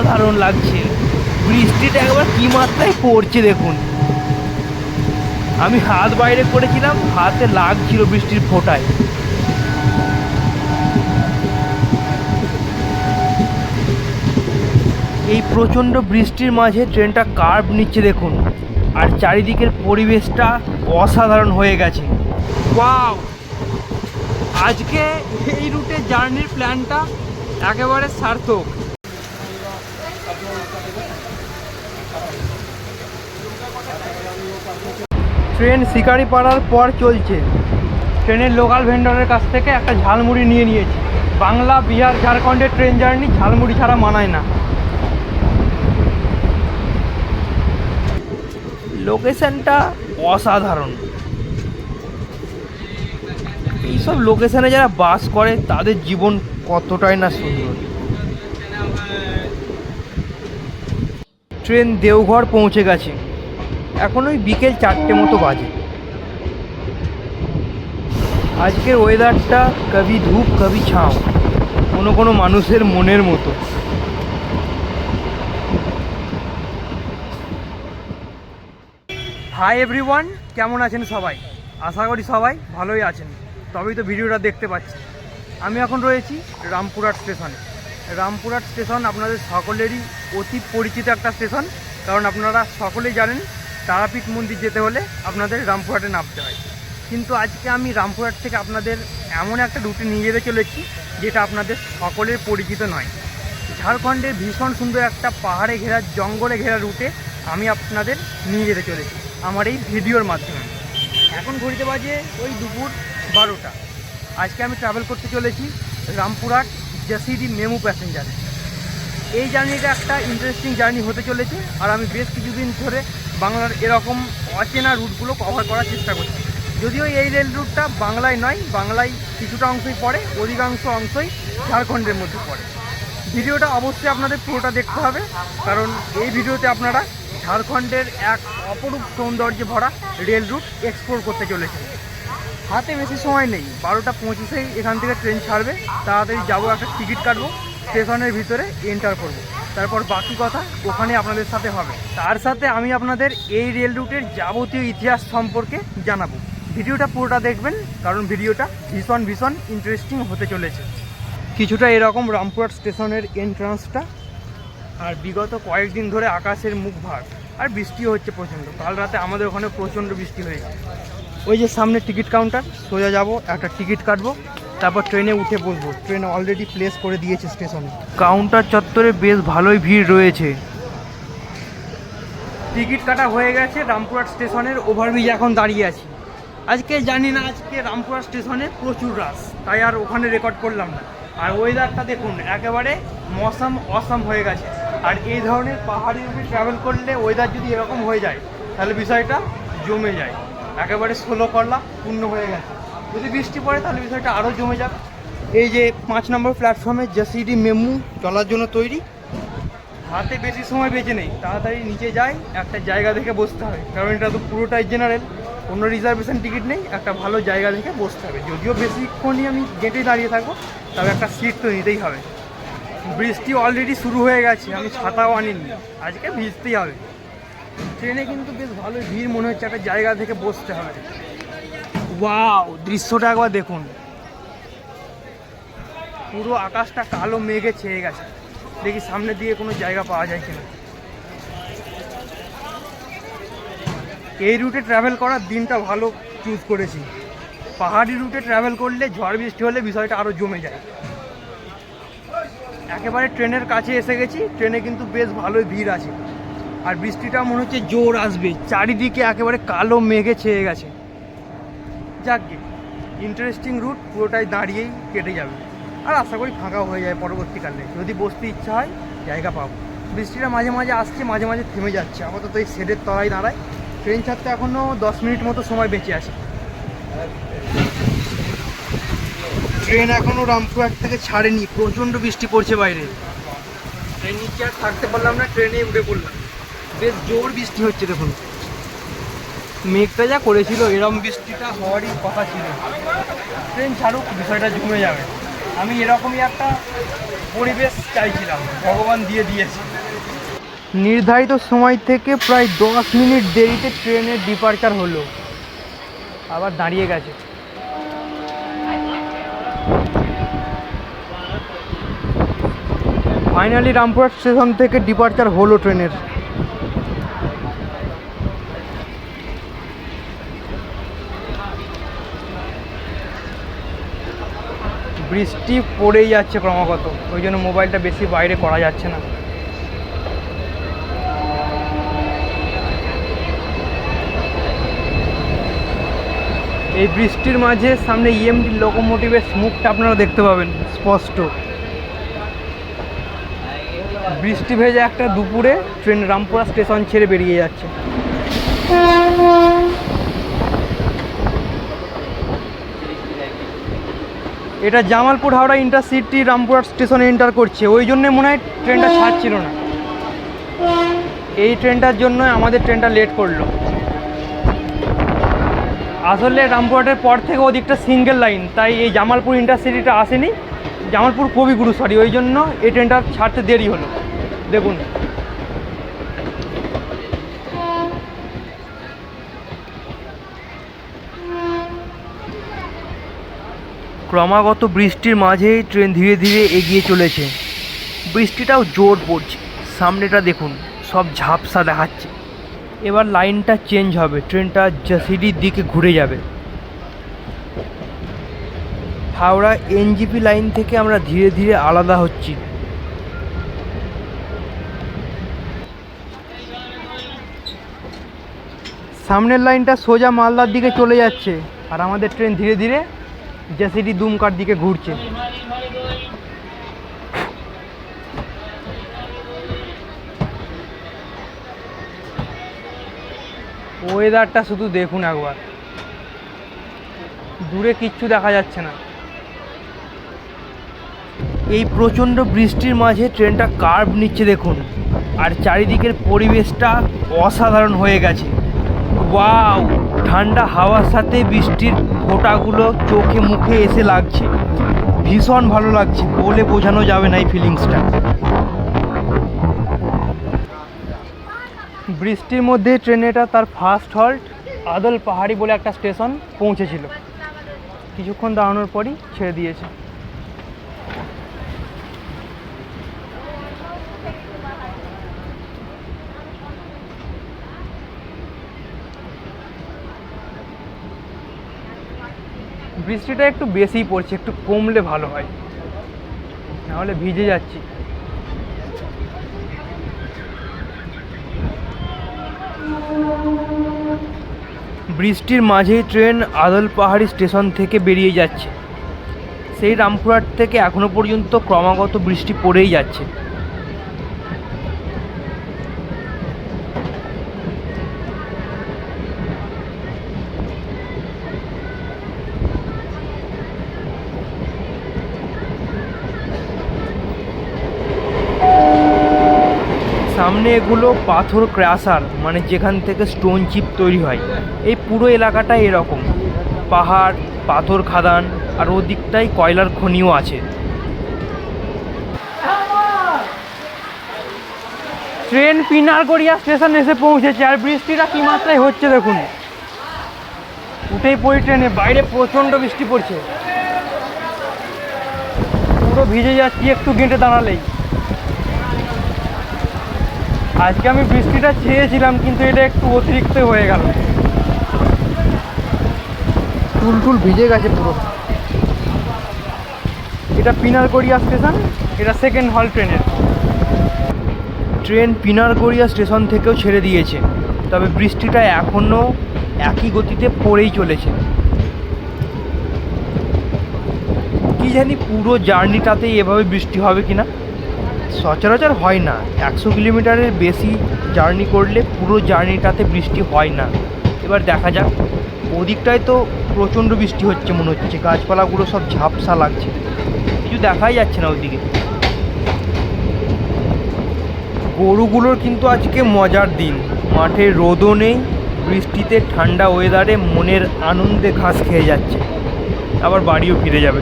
অসাধারণ লাগছে। বৃষ্টিটা একবার কি মাত্রায় পড়ছে দেখুন। আমি হাত বাইরে করেছিলাম, হাতে লাগছিল বৃষ্টির ফোঁটায়। এই প্রচণ্ড বৃষ্টির মাঝে ট্রেনটা কার্ভ নিচ্ছে দেখুন, আর চারিদিকের পরিবেশটা অসাধারণ হয়ে গেছে। ওয়াও! আজকে এই রুটে জার্নির প্ল্যানটা একেবারে সার্থক। ট্রেন শিকারি পাড়ার পর চলছে। ট্রেনের লোকাল ভেন্ডরের কাছ থেকে একটা ঝালমুড়ি নিয়ে নিয়েছি। বাংলা, বিহার, ঝাড়খণ্ডের ট্রেন জার্নি ঝালমুড়ি ছাড়া মানায় না। লোকেশনটা অসাধারণ। এইসব লোকেশনে যারা বাস করে, তাদের জীবন কতটাই না সুন্দর। ট্রেন দেওঘর পৌঁছে গেছে। এখন ওই বিকেল চারটে মতো বাজে। আজকের ওয়েদারটা কবি ধূপ, কবি ছাও, কোনো কোনো মানুষের মনের মতো। হাই এভরিওয়ান কেমন আছেন সবাই? আশা করি সবাই ভালোই আছেন। তবেই তো ভিডিওটা দেখতে পাচ্ছি আমি এখন রয়েছি রামপুরহাট স্টেশনে। রামপুরহাট স্টেশন আপনাদের সকলেরই অতি পরিচিত একটা স্টেশন। কারণ আপনারা সকলেই জানেন তারাপীঠ মন্দির যেতে হলে আপনাদের রামপুরহাটে নামতে হয়। কিন্তু আজকে আমি রামপুরহাট থেকে আপনাদের এমন একটা রুটে নিয়ে যেতে চলেছি, যেটা আপনাদের সকলের পরিচিত নয়। ঝাড়খণ্ডের ভীষণ সুন্দর একটা পাহাড়ে ঘেরা, জঙ্গলে ঘেরা রুটে আমি আপনাদের নিয়ে যেতে চলেছি আমার এই ভিডিওর মাধ্যমে। এখন ঘড়িতে বাজে ওই দুপুর বারোটা। আজকে আমি ট্রাভেল করতে চলেছি রামপুরহাট জাসিডি মেমু প্যাসেঞ্জারে এই জার্নিটা একটা ইন্টারেস্টিং জার্নি হতে চলেছে, আর আমি বেশ কিছুদিন ধরে বাংলার এরকম অচেনা রুটগুলো কভার করার চেষ্টা করছি। যদিও এই রেল রুটটা বাংলায় নয়, বাংলায় কিছুটা অংশই পড়ে, অধিকাংশ অংশই ঝাড়খণ্ডের মধ্যে পড়ে। ভিডিওটা অবশ্যই আপনাদের পুরোটা দেখতে হবে, কারণ এই ভিডিওতে আপনারা ঝাড়খণ্ডের এক অপরূপ সৌন্দর্যে ভরা রেল রুট এক্সপ্লোর করতে চলেছেন। হাতে বেশি সময় নেই, বারোটা পঁচিশেই এখান থেকে ট্রেন ছাড়বে, তাড়াতাড়ি যাব, একটা টিকিট কাটবো স্টেশনের ভিতরে এন্টার করব। তারপর বাকি কথা ওখানে আপনাদের সাথে হবে। তার সাথে আমি আপনাদের এই রেল রুটের যাবতীয় ইতিহাস সম্পর্কে জানাব। ভিডিওটা পুরোটা দেখবেন, কারণ ভিডিওটা ভীষণ ভীষণ ইন্টারেস্টিং হতে চলেছে। কিছুটা এরকম রামপুরহাট স্টেশনের এন্ট্রান্সটা আর বিগত কয়েকদিন ধরে আকাশের মুখ ভার, আর বৃষ্টিও হচ্ছে প্রচণ্ড। কাল রাতে আমাদের ওখানে প্রচণ্ড বৃষ্টি হয়েছে ওই যে সামনে টিকিট কাউন্টার সোজা যাব, একটা টিকিট কাটবো। তারপর ট্রেনে উঠে বসবো। ট্রেন অলরেডি প্লেস করে দিয়েছে স্টেশনে কাউন্টার চত্বরে বেশ ভালোই ভিড় রয়েছে। টিকিট কাটা হয়ে গেছে রামপুরহাট স্টেশনের ওভারব্রিজ এখন দাঁড়িয়ে আছি। আজকে জানি না আজকে রামপুরহাট স্টেশনে প্রচুর রাশ তাই আর ওখানে রেকর্ড করলাম না। আর ওয়েদারটা দেখুন একেবারে মৌসম অসম হয়ে গেছে। আর এই ধরনের পাহাড়ি রুটে ট্রাভেল করলে ওয়েদার যদি এরকম হয়ে যায় তাহলে বিষয়টা জমে যায়। একেবারে ষোলো করলা পূর্ণ হয়ে গেছে। যদি বৃষ্টি পড়ে তাহলে বিষয়টা আরও জমে যাবে। এই যে পাঁচ নম্বর প্ল্যাটফর্মে জাসিডি মেমু চলার জন্য তৈরি। হাতে বেশি সময় বেঁচে নেই, তাড়াতাড়ি নিচে যাই, একটা জায়গা দেখে বসতে হবে। কারণ এটা তো পুরোটাই জেনারেল কোনো রিজার্ভেশন টিকিট নেই, একটা ভালো জায়গা দেখে বসতে হবে। যদিও বেশিক্ষণই আমি গেটে দাঁড়িয়ে থাকব, তবে একটা সিট তো নিতেই হবে। বৃষ্টি অলরেডি শুরু হয়ে গেছে, আমি ছাতাও আনিনি। আজকে ভিজতেই হবে। ট্রেনে কিন্তু বেশ ভালো ভিড়, মনে হচ্ছে একটা জায়গা থেকে বসতে হবে। ওয়াও দৃশ্যটা একবার দেখুন। পুরো আকাশটা কালো মেঘে ছেয়ে গেছে। দেখি সামনে দিয়ে কোনো জায়গা পাওয়া যায় কিনা। এই রুটে ট্রাভেল করার দিনটা ভালো চুজ করেছি। পাহাড়ি রুটে ট্রাভেল করলে ঝড় বৃষ্টি হলে বিষয়টা আরও জমে যায়। একেবারে ট্রেনের কাছে এসে গেছি, ট্রেনে কিন্তু বেশ ভালোই ভিড় আছে। আর বৃষ্টিটা মনে হচ্ছে জোর আসবে। চারিদিকে একেবারে কালো মেঘে ছেয়ে গেছে। যাকগে। ইন্টারেস্টিং রুট পুরোটাই দাঁড়িয়েই কেটে যাবে। আর আশা করি ফাঁকা হয়ে যায় পরবর্তীকালে। যদি বসতে ইচ্ছা হয়, জায়গা পাবো। বৃষ্টিটা মাঝে মাঝে আসছে, মাঝে মাঝে থেমে যাচ্ছে। আপাতত এই শেডের তলায় দাঁড়ায় ট্রেন ছাড়তে এখনও দশ মিনিট মতো সময় বেঁচে আছে। ট্রেন এখনও রামপুরহাট থেকে ছাড়েনি। প্রচণ্ড বৃষ্টি পড়ছে বাইরে। ট্রেন নিচে আর থাকতে পারলাম না ট্রেনে উঠে পড়লাম। বেশ জোর বৃষ্টি হচ্ছে দেখুন। মেঘটা যা করেছিল, এরম বৃষ্টিটা হওয়ারই কথা ছিল। ট্রেন ছাড়ুক, বিষয়টা জমে যাবে। আমি এরকমই একটা পরিবেশ চাইছিলাম, ভগবান দিয়ে দিয়েছে। নির্ধারিত সময় থেকে প্রায় দশ মিনিট দেরিতে ট্রেনের ডিপার্চার হলো। আবার দাঁড়িয়ে গেছে। ফাইনালি রামপুরহাট স্টেশন থেকে ডিপার্চার হলো ট্রেনের। বৃষ্টি পড়েই যাচ্ছে ক্রমাগত। ওই জন্য মোবাইলটা বেশি বাইরে করা যাচ্ছে না। এই বৃষ্টির মাঝে সামনে E ইএমডি লোকোমোটিভের স্মুকটা আপনারা দেখতে পাবেন, স্পষ্ট। বৃষ্টি ভেজে একটা দুপুরে ট্রেন রামপুরা স্টেশন ছেড়ে বেরিয়ে যাচ্ছে। এটা জামালপুর হাওড়া ইন্টারসিটি রামপুরহাট স্টেশনে এন্টার করছে। ওই জন্যে মনে হয় ট্রেনটা ছাড়ছিল না। এই ট্রেনটার জন্য আমাদের ট্রেনটা লেট করল। আসলে রামপুরহাটের পর থেকে ওদিকটা সিঙ্গেল লাইন তাই এই জামালপুর ইন্টারসিটিটা আসেনি। জামালপুর কবিগুরু সরি ওই জন্য এই ট্রেনটা ছাড়তে দেরি হলো। দেখুন। ক্রমাগত বৃষ্টির মাঝেই ট্রেন ধীরে ধীরে এগিয়ে চলেছে। বৃষ্টিটাও জোর পড়ছে। সামনেটা দেখুন, সব ঝাপসা দেখাচ্ছে। এবার লাইনটা চেঞ্জ হবে, ট্রেনটা জাসিডির দিকে ঘুরে যাবে। হাওড়া এনজিপি লাইন থেকে আমরা ধীরে ধীরে আলাদা হচ্ছি। সামনের লাইনটা সোজা মালদার দিকে চলে যাচ্ছে, আর আমাদের ট্রেন ধীরে ধীরে জেসিডি দুমকার দিকে ঘুরছে। ওয়েদারটা শুধু দেখুন একবার। দূরে কিচ্ছু দেখা যাচ্ছে না। এই প্রচণ্ড বৃষ্টির মাঝে ট্রেনটা কার্ভ নিচ্ছে দেখুন। আর চারিদিকের পরিবেশটা অসাধারণ হয়ে গেছে। ওয়াও ঠান্ডা হাওয়ার সাথে বৃষ্টির ফোঁটাগুলো চোখে মুখে এসে লাগছে। ভীষণ ভালো লাগছে, বলে বোঝানো যাবে না এই ফিলিংসটা বৃষ্টির মধ্যে ট্রেনেটা তার ফার্স্ট হল্ট আদল পাহাড়ি বলে একটা স্টেশন পৌঁছেছিল। কিছুক্ষণ দাঁড়ানোর পরই ছেড়ে দিয়েছে। বৃষ্টিটা একটু বেশিই পড়ছে, একটু কমলে ভালো হয়। নাহলে ভিজে যাচ্ছি। বৃষ্টির মাঝেই ট্রেন আদল পাহাড়ি স্টেশন থেকে বেরিয়ে যাচ্ছে। সেই রামপুরহাট থেকে এখনও পর্যন্ত ক্রমাগত বৃষ্টি পড়েই যাচ্ছে সামনে এগুলো পাথর ক্র্যাশার মানে যেখান থেকে স্টোন চিপ তৈরি হয়। এই পুরো এলাকাটা এরকম। পাহাড়, পাথর খাদান, আর ওদিকটাই কয়লার খনিও আছে। ট্রেন পিনারগড়িয়া স্টেশন এসে পৌঁছেছে, আর বৃষ্টিটা কী মাত্রায় হচ্ছে দেখুন। উঠেই পড়ি ট্রেনে, বাইরে প্রচণ্ড বৃষ্টি পড়ছে। পুরো ভিজে যাচ্ছি একটু গেঁটে দাঁড়ালেই। আজকে আমি বৃষ্টিটা চেয়েছিলাম কিন্তু এটা একটু অতিরিক্ত হয়ে গেল। টুল টুল ভিজে গেছে পুরো। এটা পিনারগড়িয়া স্টেশন এটা সেকেন্ড হল ট্রেনের ট্রেন পিনারগড়িয়া স্টেশন থেকেও ছেড়ে দিয়েছে তবে বৃষ্টিটা এখনও একই গতিতে পড়েই চলেছে। কি জানি পুরো জার্নিটাতেই এভাবে বৃষ্টি হবে কিনা। সচরাচর হয় না। একশো কিলোমিটারের বেশি জার্নি করলে পুরো জার্নিটাতে বৃষ্টি হয় না। এবার দেখা যাক, ওদিকটায় তো প্রচণ্ড বৃষ্টি হচ্ছে মনে হচ্ছে, গাছপালাগুলো সব ঝাপসা লাগছে। কিছু দেখাই যাচ্ছে না ওইদিকে। গরুগুলোর কিন্তু আজকে মজার দিন। মাঠে রোদও নেই, বৃষ্টিতে ঠান্ডা ওয়েদারে মনের আনন্দে ঘাস খেয়ে যাচ্ছে। আবার বাড়িও ফিরে যাবে।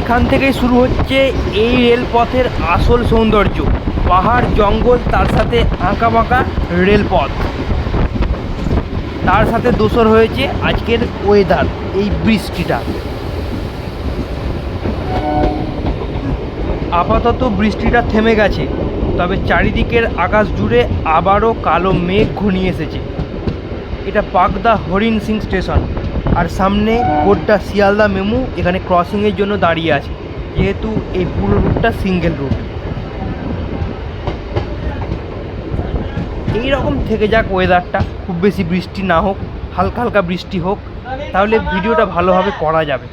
এখান থেকেই শুরু হচ্ছে এই রেলপথের আসল সৌন্দর্য। পাহাড়, জঙ্গল, তার সাথে আঁকা বাঁকা রেলপথ। তার সাথে দোসর হয়েছে আজকের ওয়েদার এই বৃষ্টিটা। আপাতত বৃষ্টিটা থেমে গেছে, তবে চারিদিকের আকাশ জুড়ে আবারও কালো মেঘ ঘনিয়ে এসেছে। এটা পাকদা হরিণ সিং স্টেশন। আর সামনে গোড্ডা শিয়ালদা মেমু, এখানে ক্রসিংয়ের জন্য দাঁড়িয়ে আছে। যেহেতু এই পুরো রুটটা সিঙ্গেল রুট এই রকম থেকে যাক ওয়েদারটা খুব বেশি বৃষ্টি না হোক, হালকা হালকা বৃষ্টি হোক, তাহলে ভিডিওটা ভালোভাবে করা যাবে।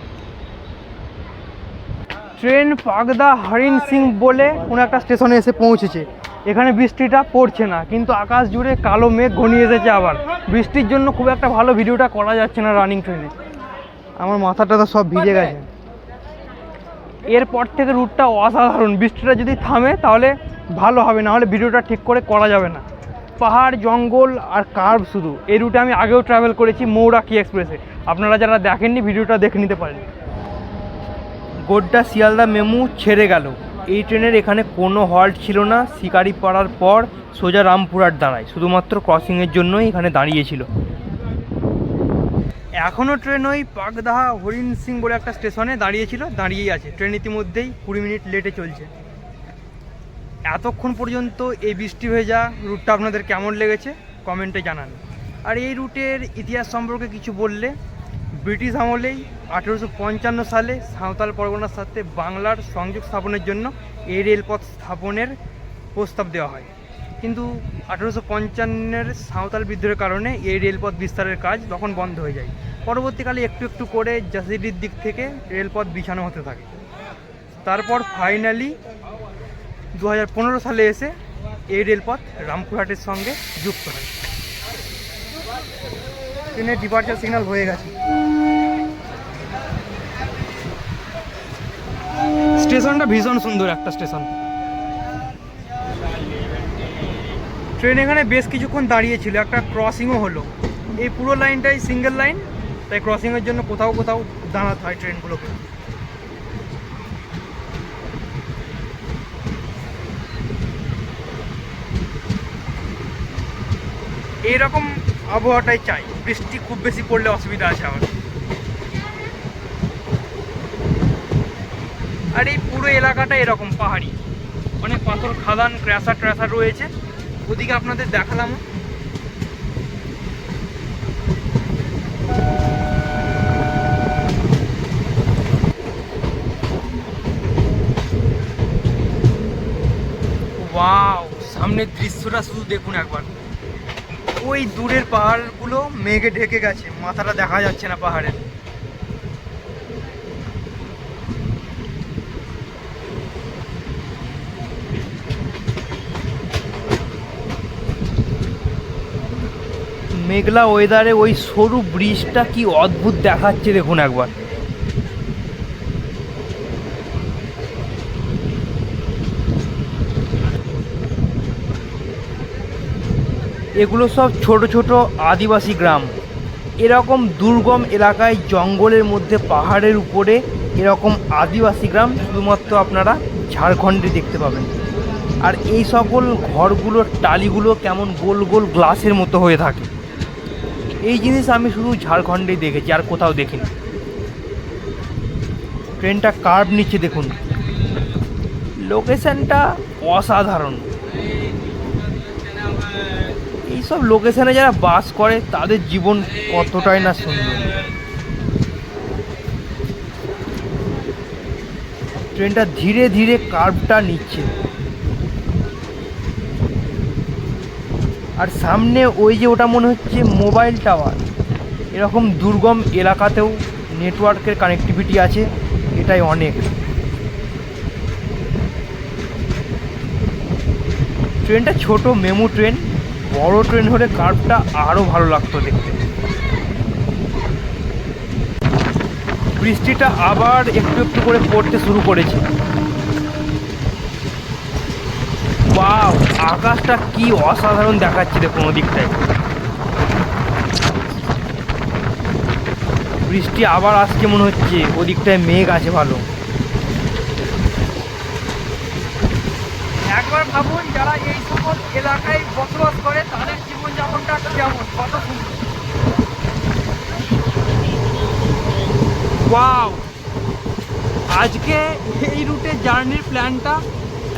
ট্রেন পাগদা হরিণ সিং বলে কোনো একটা স্টেশনে এসে পৌঁছেছে। এখানে বৃষ্টিটা পড়ছে না, কিন্তু আকাশ জুড়ে কালো মেঘ ঘনিয়ে এসেছে আবার। বৃষ্টির জন্য খুব একটা ভালো ভিডিওটা করা যাচ্ছে না রানিং ট্রেনে আমার মাথাটা তো সব ভিজে গেছে। এরপর থেকে রুটটা অসাধারণ। বৃষ্টিটা যদি থামে, তাহলে ভালো হবে, না হলে ভিডিওটা ঠিক করে করা যাবে না। পাহাড়, জঙ্গল আর কার্ভ শুধু। এই রুটে আমি আগেও ট্রাভেল করেছি মৌরাকি এক্সপ্রেসে আপনারা যারা দেখেননি, ভিডিওটা দেখে নিতে পারেন। গোড্ডা শিয়ালদা মেমু ছেড়ে গেল। এই ট্রেনের এখানে কোনো হল্ট ছিল না। শিকারি পাড়ার পর সোজা রামপুরহাট দাঁড়ায়। শুধুমাত্র ক্রসিংয়ের জন্যই এখানে দাঁড়িয়েছিল। এখনও ট্রেন ওই পাকদাহা হরিণ সিং বলে একটা স্টেশনে দাঁড়িয়েছিল। দাঁড়িয়েই আছে। ট্রেন ইতিমধ্যেই কুড়ি মিনিট লেটে চলছে। এতক্ষণ পর্যন্ত এই বৃষ্টি ভেজা রুটটা আপনাদের কেমন লেগেছে? কমেন্টে জানান। আর এই রুটের ইতিহাস সম্পর্কে কিছু বললে ব্রিটিশ আমলেই আঠেরোশো পঞ্চান্ন সালে সাঁওতাল পরগনার সাথে বাংলার সংযোগ স্থাপনের জন্য এই রেলপথ স্থাপনের প্রস্তাব দেওয়া হয়। কিন্তু আঠেরোশো পঞ্চান্নের সাঁওতাল বিদ্রোহের কারণে এই রেলপথ বিস্তারের কাজ তখন বন্ধ হয়ে যায়। পরবর্তীকালে একটু একটু করে জাসিডির দিক থেকে রেলপথ বিছানো হতে থাকে। তারপর ফাইনালি দু হাজার পনেরো সালে এসে এই রেলপথ রামপুরহাটের সঙ্গে যুক্ত হয়। ট্রেনের ডিপার্চার সিগন্যাল হয়ে গেছে। স্টেশনটা ভীষণ সুন্দর একটা স্টেশন। ট্রেন এখানে বেশ কিছুক্ষণ দাঁড়িয়েছিল একটা ক্রসিংও হলো। এই পুরো লাইনটাই সিঙ্গেল লাইন তাই ক্রসিংয়ের জন্য কোথাও কোথাও দাঁড়াতে হয় ট্রেনগুলোকে। এইরকম আবহাওয়াটাই চাই। বৃষ্টি খুব বেশি পড়লে অসুবিধা আছে আমার। আর এই পুরো এলাকাটা এরকম পাহাড়ি। অনেক পাথর, খাদান ক্র্যাসার ট্র্যাসার রয়েছে। ওদিকে আপনাদের দেখালাম। সামনের দৃশ্যটা শুধু দেখুন একবার। ওই দূরের পাহাড়গুলো মেঘে ঢেকে গেছে, মাথাটা দেখা যাচ্ছে না পাহাড়ের। মেঘলা ওয়েদারে ওই সরু ব্রিজটা কি অদ্ভুত দেখাচ্ছে দেখুন একবার। এগুলো সব ছোট ছোট আদিবাসী গ্রাম। এরকম দুর্গম এলাকায় জঙ্গলের মধ্যে পাহাড়ের উপরে এরকম আদিবাসী গ্রাম শুধুমাত্র আপনারা ঝাড়খণ্ডে দেখতে পাবেন। আর এই সকল ঘরগুলোর টালিগুলো কেমন গোল গোল গ্লাসের মতো হয়ে থাকে। এই জিনিস আমি শুধু ঝাড়খণ্ডেই দেখেছি, আর কোথাও দেখিনি। ট্রেনটা কার্ভ নিচ্ছে দেখুন। লোকেশনটা অসাধারণ। এইসব লোকেশনে যারা বাস করে, তাদের জীবন কতটাই না সুন্দর। ট্রেনটা ধীরে ধীরে কার্ভটা নিচ্ছে। আর সামনে ওই যে ওটা মনে হচ্ছে মোবাইল টাওয়ার। এরকম দুর্গম এলাকাতেও নেটওয়ার্কের কানেক্টিভিটি আছে, এটাই অনেক। ট্রেনটা ছোট, মেমু ট্রেন, বড় ট্রেন হলে কার্ভটা আরও ভালো লাগতো দেখতে। বৃষ্টিটা আবার একটু একটু করে পড়তে শুরু করেছে। বাহ আকাশটা কি অসাধারণ দেখাচ্ছে দেখুন ওদিকটায় বৃষ্টি আবার আজকে মনে হচ্ছে ওদিকটায় মেঘ আছে ভালো। একবার ভাবুন যারা এই সকল এলাকায় বসবাস করে তাদের জীবনযাপনটা কেমন? কত সুন্দর। ওয়াও! আজকে এই রুটে জার্নির প্ল্যানটা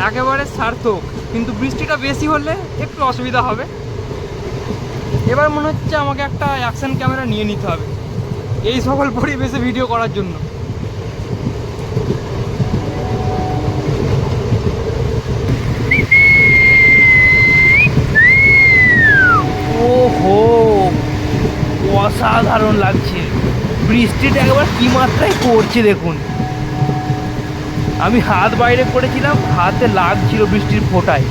একেবারে সার্থক। কিন্তু বৃষ্টিটা বেশি হলে একটু অসুবিধা হবে। এবার মনে হচ্ছে আমাকে একটা অ্যাকশন ক্যামেরা নিয়ে নিতে হবে। এই সকল পরিবেশে ভিডিও করার জন্য। অসাধারণ লাগছে। বৃষ্টিটা একবার কি মাত্রায় পড়ছে দেখুন। আমি হাত বাইরে করেছিলাম, হাতে লাগছিল বৃষ্টির ফোঁটায়।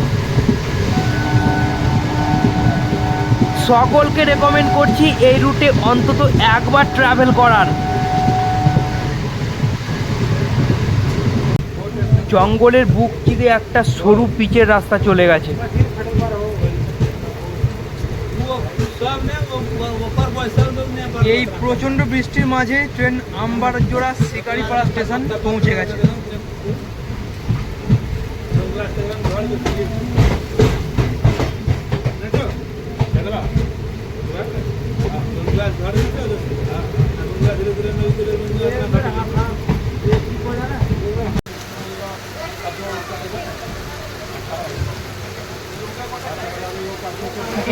সকলকে রেকমেন্ড করছি এই রুটে অন্তত একবার ট্রাভেল করার। জঙ্গলের বুক চিরে একটা সরু পিচের রাস্তা চলে গেছে। এই প্রচণ্ড বৃষ্টির মাঝে ট্রেন আম্বারজোড়া শিকারিপাড়া স্টেশন পৌঁছে গেছে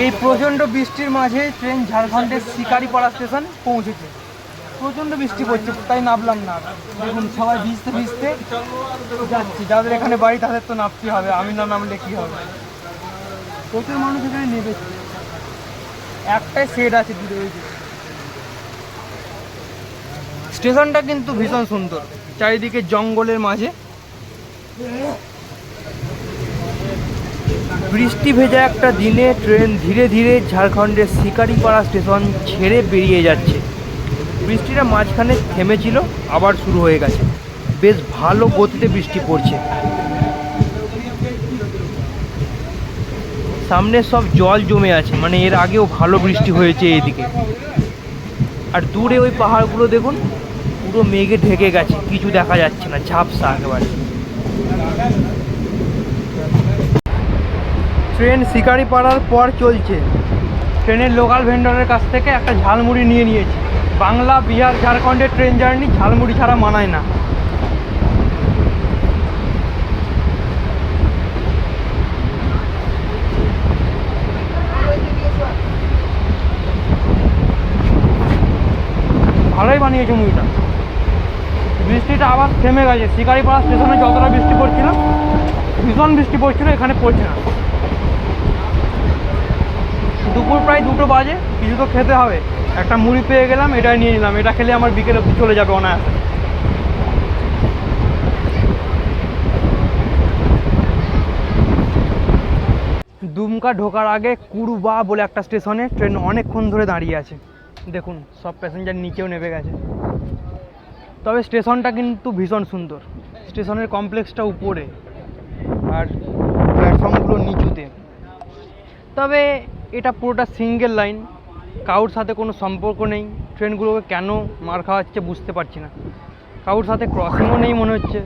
এই প্রচণ্ড বৃষ্টির মাঝে ট্রেন ঝাড়খণ্ডের শিকারিপাড়া স্টেশন পৌঁছেছে। প্রচণ্ড বৃষ্টি পড়ছে, তাই নামলাম না। দেখুন, সবাই ভিজতে ভিজতে যাচ্ছি। যাদের এখানে বাড়ি, তাদের তো নামতে হবে। আমি না নামলে কি হবে? প্রচুর মানুষ এখানে নেমেছে। একটাই সেট আছে দূরে ওই। স্টেশনটা কিন্তু ভীষণ সুন্দর। চারিদিকে জঙ্গলের মাঝে। বৃষ্টি ভেজা একটা দিনে ট্রেন ধীরে ধীরে ঝাড়খণ্ডের শিকারিপাড়া স্টেশন ছেড়ে বেরিয়ে যাচ্ছে। বৃষ্টিটা মাঝখানে থেমেছিল, আবার শুরু হয়ে গেছে। বেশ ভালো গতিতে বৃষ্টি পড়ছে। সামনে সব জল জমে আছে মানে এর আগেও ভালো বৃষ্টি হয়েছে এদিকে। আর দূরে ওই পাহাড়গুলো দেখুন, পুরো মেঘে ঢেকে গেছে, কিছু দেখা যাচ্ছে না, ঝাপসা একেবারে। ট্রেন শিকারি পাড়ার পর চলছে। ট্রেনের লোকাল ভেন্ডরের কাছ থেকে একটা ঝালমুড়ি নিয়ে নিয়েছি। বাংলা, বিহার, ঝাড়খণ্ডের ট্রেন জার্নি ঝালমুড়ি ছাড়া মানায় না। ভালোই বানিয়েছে মুড়িটা। বৃষ্টিটা আবার থেমে গেছে। শিকারিপাড়া স্টেশনে যতটা বৃষ্টি পড়ছিল, ভীষণ বৃষ্টি পড়ছিল, এখানে পড়ছে না। দুপুর প্রায় দুটো বাজে, কিছু তো খেতে হবে। একটা মুড়ি পেয়ে গেলাম, এটাই নিয়ে নিলাম। এটা খেলে আমার বিকেল অবধি চলে যাবে অনায়াসে। দুমকা ঢোকার আগে কুরুবা বলে একটা স্টেশনে ট্রেন অনেকক্ষণ ধরে দাঁড়িয়ে আছে। দেখুন, সব প্যাসেঞ্জার নিচেও নেমে গেছে। তবে স্টেশনটা কিন্তু ভীষণ সুন্দর। স্টেশনের কমপ্লেক্সটা উপরে আর প্ল্যাটফর্মগুলো নিচুতে। তবে এটা পুরোটা সিঙ্গেল লাইন কারোর সাথে কোনো সম্পর্ক নেই, ট্রেনগুলোকে কেন মার খাওয়াচ্ছে বুঝতে পারছি না। কারোর সাথে ক্রসিংও নেই মনে হচ্ছে।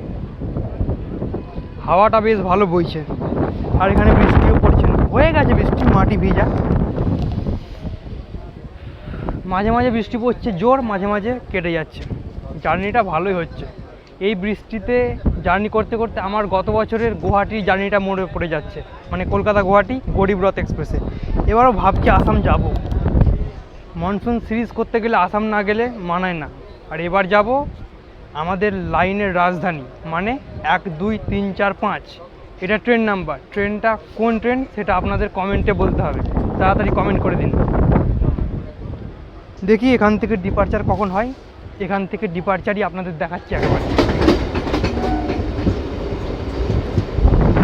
হাওয়াটা বেশ ভালো বইছে, আর এখানে বৃষ্টিও পড়ছে না। হয়ে গেছে বৃষ্টি, মাটি ভিজা। মাঝে মাঝে বৃষ্টি পড়ছে, জোর মাঝে মাঝে কেটে যাচ্ছে। জার্নিটা ভালোই হচ্ছে। এই বৃষ্টিতে জার্নি করতে করতে আমার গত বছরের গুয়াহাটির জার্নিটা মোড়ে পড়ে যাচ্ছে। মানে কলকাতা গুয়াহাটি গরিবরথ এক্সপ্রেসে। এবারও ভাবছি আসাম যাব। মনসুন সিরিজ করতে গেলে আসাম না গেলে মানায় না। আর এবার যাব আমাদের লাইনের রাজধানী। মানে এক, দুই, তিন, চার, পাঁচ। এটা ট্রেন নাম্বার। ট্রেনটা কোন ট্রেন সেটা আপনাদের কমেন্টে বলতে হবে। তাড়াতাড়ি কমেন্ট করে দিন। দেখি এখান থেকে ডিপারচার কখন হয়। এখান থেকে ডিপারচারই আপনাদের দেখাচ্ছি একবার।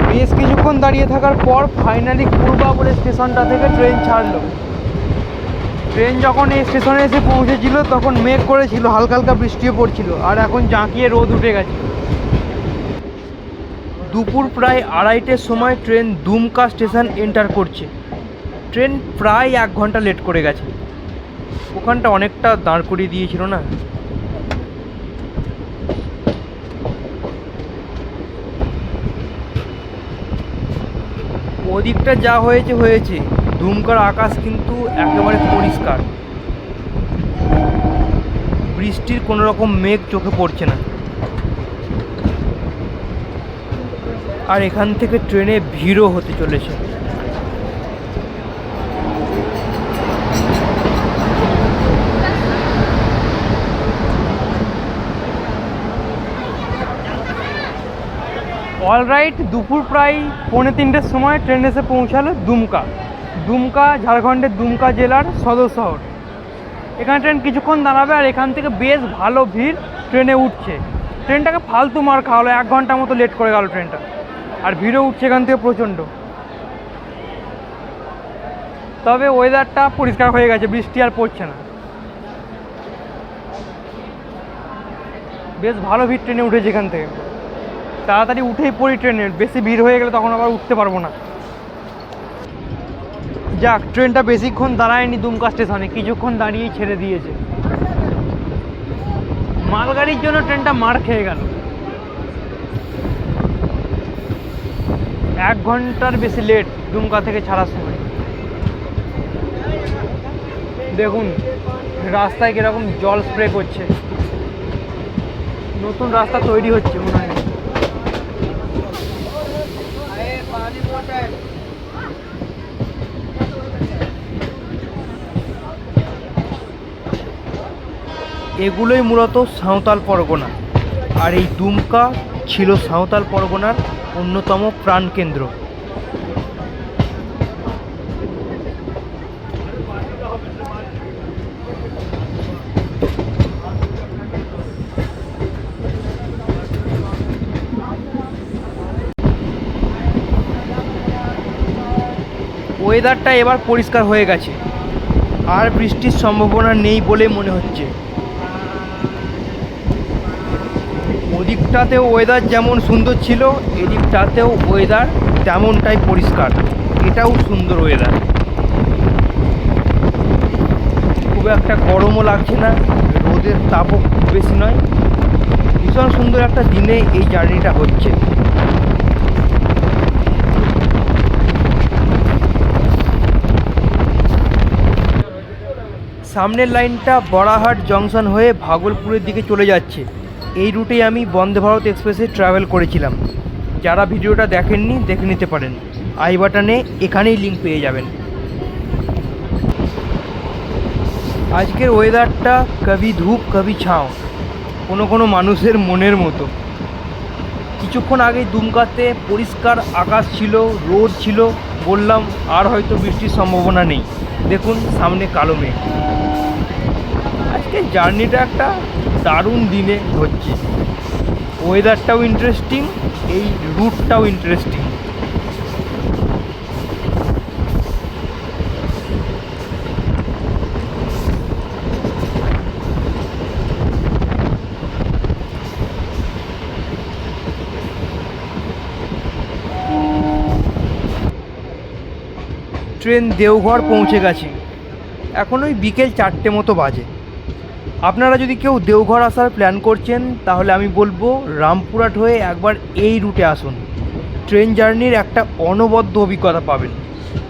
বেশ কিছুক্ষণ দাঁড়িয়ে থাকার পর ফাইনালি পূর্বা বলে স্টেশনটা থেকে ট্রেন ছাড়লো। ট্রেন যখন এই স্টেশনে এসে পৌঁছেছিল, তখন মেঘ করেছিল, হালকা হালকা বৃষ্টিও পড়ছিল, আর এখন জাঁকিয়ে রোদ উঠে গেছে। দুপুর প্রায় আড়াইটের সময় ট্রেন দুমকা স্টেশন এন্টার করছে। ট্রেন প্রায় এক ঘণ্টা লেট করে গেছে। ওখানটা অনেকটা দাঁড় করিয়ে দিয়েছিল না? ওদিকটা যা হয়েছে হয়েছে। দুমকার আকাশ কিন্তু একেবারে পরিষ্কার। বৃষ্টির কোনো রকম মেঘ চোখে পড়ছে না। আর এখান থেকে ট্রেনে ভিড়ও হতে চলেছে। অলরাইট দুপুর প্রায় পৌনে তিনটের সময় ট্রেন এসে পৌঁছালো দুমকা। দুমকা, ঝাড়খণ্ডের দুমকা জেলার সদর শহর। এখানে ট্রেন কিছুক্ষণ দাঁড়াবে আর এখান থেকে বেশ ভালো ভিড় ট্রেনে উঠছে। ট্রেনটাকে ফালতু মার খাওয়ালো, এক ঘণ্টা মতো লেট করে গেল ট্রেনটা আর ভিড়ও উঠছে এখান থেকে প্রচণ্ড। তবে ওয়েদারটা পরিষ্কার হয়ে গেছে, বৃষ্টি আর পড়ছে না। বেশ ভালো ভিড় ট্রেনে উঠেছে এখান থেকে। তাড়াতাড়ি উঠেই পড়ি ট্রেনের বেশি ভিড় হয়ে গেলে তখন আবার উঠতে পারব না। যাক, ট্রেনটা বেশিক্ষণ দাঁড়ায়নি দুমকা স্টেশনে, কিছুক্ষণ দাঁড়িয়েই ছেড়ে দিয়েছে। মালগাড়ির জন্য ট্রেনটা মার খেয়ে গেল। এক ঘণ্টার বেশি লেট দুমকা থেকে ছাড়ার সময়। দেখুন, রাস্তায় কীরকম জল স্প্রে করছে। নতুন রাস্তা তৈরি হচ্ছে মনে হয়। এগুলোই মূলত সাঁওতাল পরগনা। আর এই দুমকা ছিল সাঁওতাল পরগনার অন্যতম প্রাণকেন্দ্র। ওয়েদারটা এবার পরিষ্কার হয়ে গেছে। আর বৃষ্টির সম্ভাবনা নেই বলে মনে হচ্ছে। ওদিকটাতেও ওয়েদার যেমন সুন্দর ছিল, এদিকটাতেও ওয়েদার তেমনটাই পরিষ্কার। এটাও সুন্দর ওয়েদার খুব একটা গরমও লাগছে না, রোদের তাপও খুব বেশি নয়। ভীষণ সুন্দর একটা দিনে এই জার্নিটা হচ্ছে। সামনের লাইনটা বড়াহাট জংশন হয়ে ভাগলপুরের দিকে চলে যাচ্ছে। এই রুটেই আমি বন্দে ভারত এক্সপ্রেসে ট্রাভেল করেছিলাম। যারা ভিডিওটা দেখেননি, দেখে নিতে পারেন। আই বাটনে এখানেই লিঙ্ক পেয়ে যাবেন। আজকের ওয়েদারটা কবি ধূপ, কবি ছাও, কোনো কোনো মানুষের মনের মতো। কিছুক্ষণ আগেই দুমকাতে পরিষ্কার আকাশ ছিল, রোদ ছিল, বললাম, আর হয়তো বৃষ্টির সম্ভাবনা নেই। দেখুন, সামনে কালো মেঘ। আজকে জার্নিটা একটা দারুণ দিনে হচ্ছে ওয়েদারটাও ইন্টারেস্টিং এই রুটটাও ইন্টারেস্টিং ট্রেন দেওঘর পৌঁছে গেছে। এখন ওই বিকেল চারটে মতো বাজে। আপনারা যদি কেউ দেওঘর আসার প্ল্যান করছেন, তাহলে আমি বলব রামপুরহাট হয়ে একবার এই রুটে আসুন। ট্রেন জার্নির একটা অনবদ্য অভিজ্ঞতা পাবেন।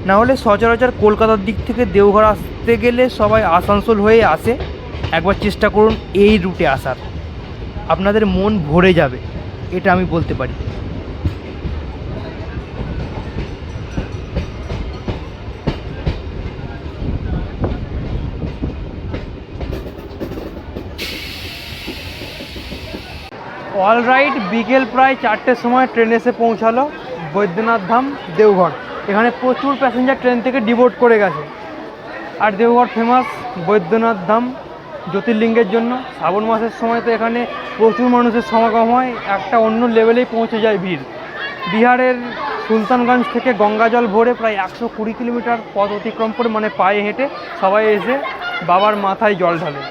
না হলে সচরাচর কলকাতার দিক থেকে দেওঘর আসতে গেলে সবাই আসানসোল হয়ে আসে। একবার চেষ্টা করুন এই রুটে আসার। আপনাদের মন ভরে যাবে, এটা আমি বলতে পারি। অলরাইট বিকেল প্রায় চারটের সময় ট্রেন এসে পৌঁছালো বৈদ্যনাথ ধাম দেওঘর। এখানে প্রচুর প্যাসেঞ্জার ট্রেন থেকে ডিভোট করে গেছে। আর দেওঘর ফেমাস বৈদ্যনাথ ধাম জ্যোতির্লিঙ্গের জন্য। শ্রাবণ মাসের সময় তো এখানে প্রচুর মানুষের সমাগম হয়, একটা অন্য লেভেলেই পৌঁছে যায় ভিড়। বিহারের সুলতানগঞ্জ থেকে গঙ্গা জল ভরে প্রায় একশো কুড়ি কিলোমিটার পথ অতিক্রম করে মানে পায়ে হেঁটে সবাই এসে বাবার মাথায় জল ঢালে।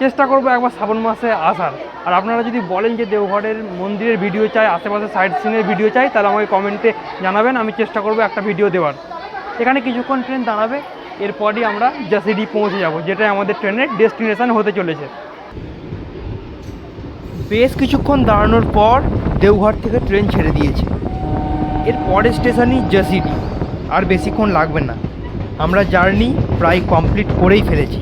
চেষ্টা করব একবার শ্রাবণ মাসে আসার। আর আপনারা যদি বলেন যে দেওঘরের মন্দিরের ভিডিও চাই, আশেপাশে সাইড সিনের ভিডিও চাই, তাহলে আমাকে কমেন্টে জানাবেন, আমি চেষ্টা করব একটা ভিডিও দেওয়ার। এখানে কিছুক্ষণ ট্রেন দাঁড়াবে, এরপরই আমরা জাসিডি পৌঁছে যাব যেটা আমাদের ট্রেনের ডেস্টিনেশন হতে চলেছে। বেশ কিছুক্ষণ দাঁড়ানোর পর দেওঘর থেকে ট্রেন ছেড়ে দিয়েছে। এর পরের স্টেশনই জাসিডি আর বেশিক্ষণ লাগবে না। আমরা জার্নি প্রায় কমপ্লিট করেই ফেলেছি।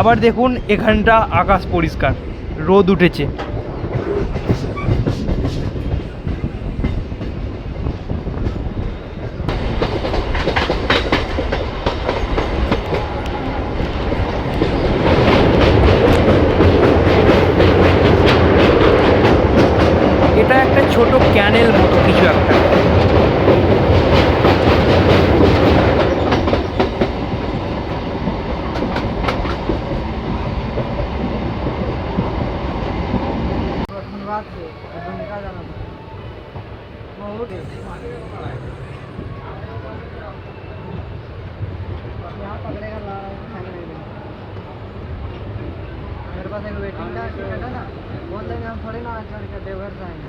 আবার দেখুন এখানটা আকাশ পরিষ্কার রোদ উঠেছে। एक वेटिंग का टिकट है। ना बोल देंगे हम थोड़ी ना चढ़ के देवघर से आएँगे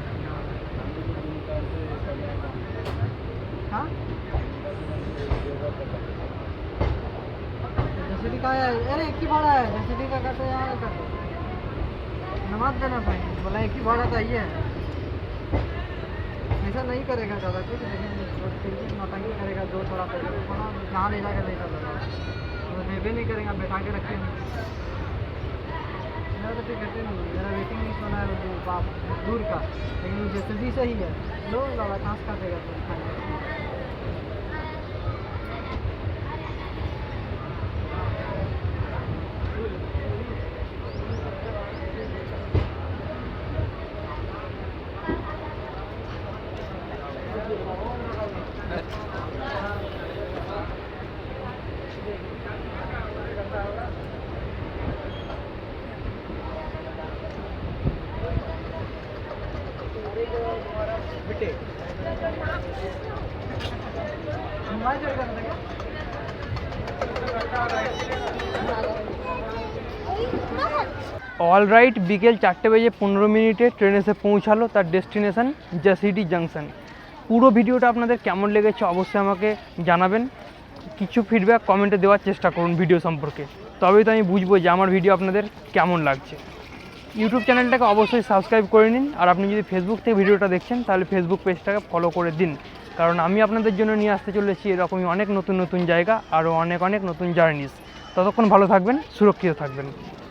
हाँ जैसे का है अरे एक ही भाड़ा है जैसे का करते यहाँ करते नमाज़ देना पड़ेगा बोला एक ही भाड़ा तो है ऐसा नहीं करेगा ज़्यादा कुछ लेकिन फिर भी नौटंकी करेगा दो थोड़ा पैसा जहाँ ले जाकर ले चलेगा वो देवे नहीं करेगा बैठा के रखे पंद्रह रुपये घटे नहीं मेरा वेटिंग लिस्ट बना है दूर का। लेकिन जैसे भी सही है। लो, बाबा कहाँ से कर देगा অল রাইট বিকেল চারটে বেজে পনেরো মিনিটে ট্রেন এসে পৌঁছালো তার ডেস্টিনেশন জাসিডি জাংশন পুরো ভিডিওটা আপনাদের কেমন লেগেছে অবশ্যই আমাকে জানাবেন। কিছু ফিডব্যাক কমেন্টে দেওয়ার চেষ্টা করুন ভিডিও সম্পর্কে। তবেই তো আমি বুঝব যে আমার ভিডিও আপনাদের কেমন লাগছে। ইউটিউব চ্যানেলটাকে অবশ্যই সাবস্ক্রাইব করে নিন। আর আপনি যদি ফেসবুক থেকে ভিডিওটা দেখছেন, তাহলে ফেসবুক পেজটাকে ফলো করে দিন। কারণ আমি আপনাদের জন্য নিয়ে আসতে চলেছি এরকমই অনেক নতুন নতুন জায়গা, আরও অনেক অনেক নতুন জার্নিস ততক্ষণ ভালো থাকবেন, সুরক্ষিত থাকবেন।